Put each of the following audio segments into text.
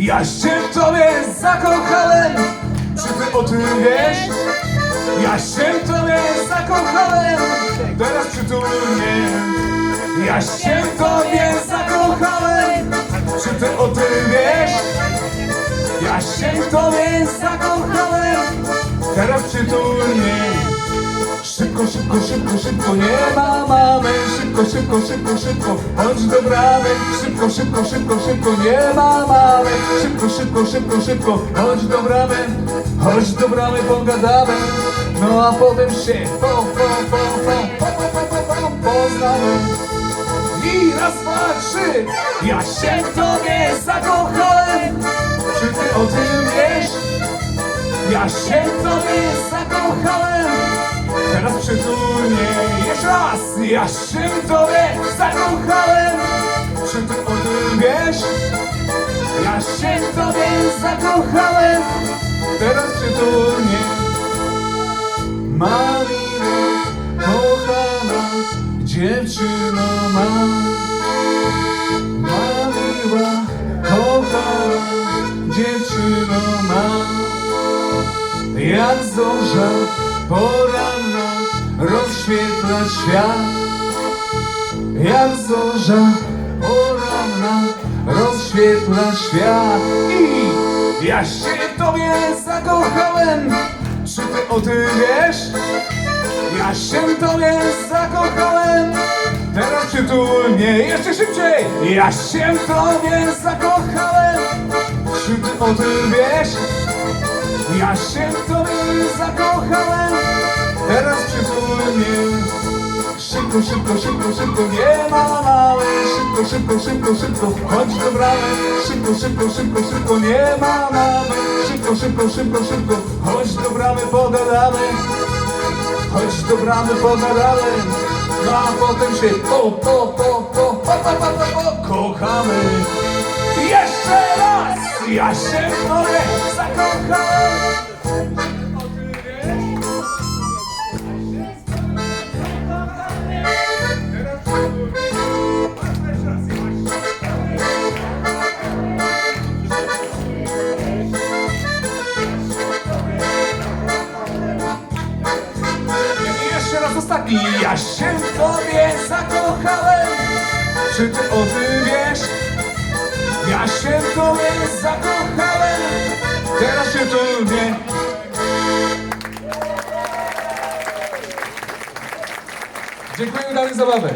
Ja się w tobie zakochałem Czy ty o tym wiesz? Ja się w tobie zakochałem Teraz przytul mnie Ja się w tobie zakochałem Czy ty o tym wiesz? Ja się w tobie zakochałem Teraz przytul mnie Szybko, szybko, szybko, szybko, nie ma mamy. Szybko, szybko, szybko, szybko, chodź do bramy Szybko, szybko, szybko, szybko, nie ma mamy. Szybko, szybko, szybko, szybko, chodź do bramy Chodź do bramy, pogadamy. No a potem się po, po, po, po, po, po, po, po, po, poznamy. I raz, dwa, trzy. Ja się w tobie zakochałem. Czy ty o tym wiesz? Ja się w tobie zakochałem Teraz przytulnie. Jeszcze raz. Ja się w tobie zakochałem. Czy ty o tym wiesz? Ja się w tobie zakochałem. Teraz przytulnie. Malino kochana Dziewczyno ma. Maliła kochana Dziewczyno ma. Jak zorza poranna rozświetla świat. Jak zorza poranna rozświetla świat. I ja się tobie zakochałem. Czy ty o tym wiesz? Ja się tobie zakochałem. Teraz przytulnie, jeszcze szybciej. Ja się tobie zakochałem. Czy ty o tym wiesz? Ja się tobie zakochałem Szybko, szybko, szybko, szybko Nie ma mały Szybko, szybko, szybko, szybko Chodź do bramy Szybko, szybko, szybko, szybko Nie ma mamy Szybko, szybko, szybko, szybko Chodź do bramy, pogadamy Chodź do bramy, pogadamy No a potem się po, po, po, po, po, po, po, po, po kochamy jeszcze raz! Ja się w tobie! Ostatni. Ja się w tobie zakochałem. Czy ty o tym wiesz? Ja się w tobie zakochałem Teraz się tu nie Dziękuję, udali zabawę.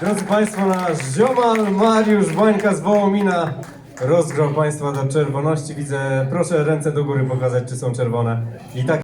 Drodzy Państwo, nasz ziomal Mariusz Bańka z Wołomina rozgrał Państwa do czerwoności. Widzę, proszę ręce do góry pokazać, czy są czerwone. I tak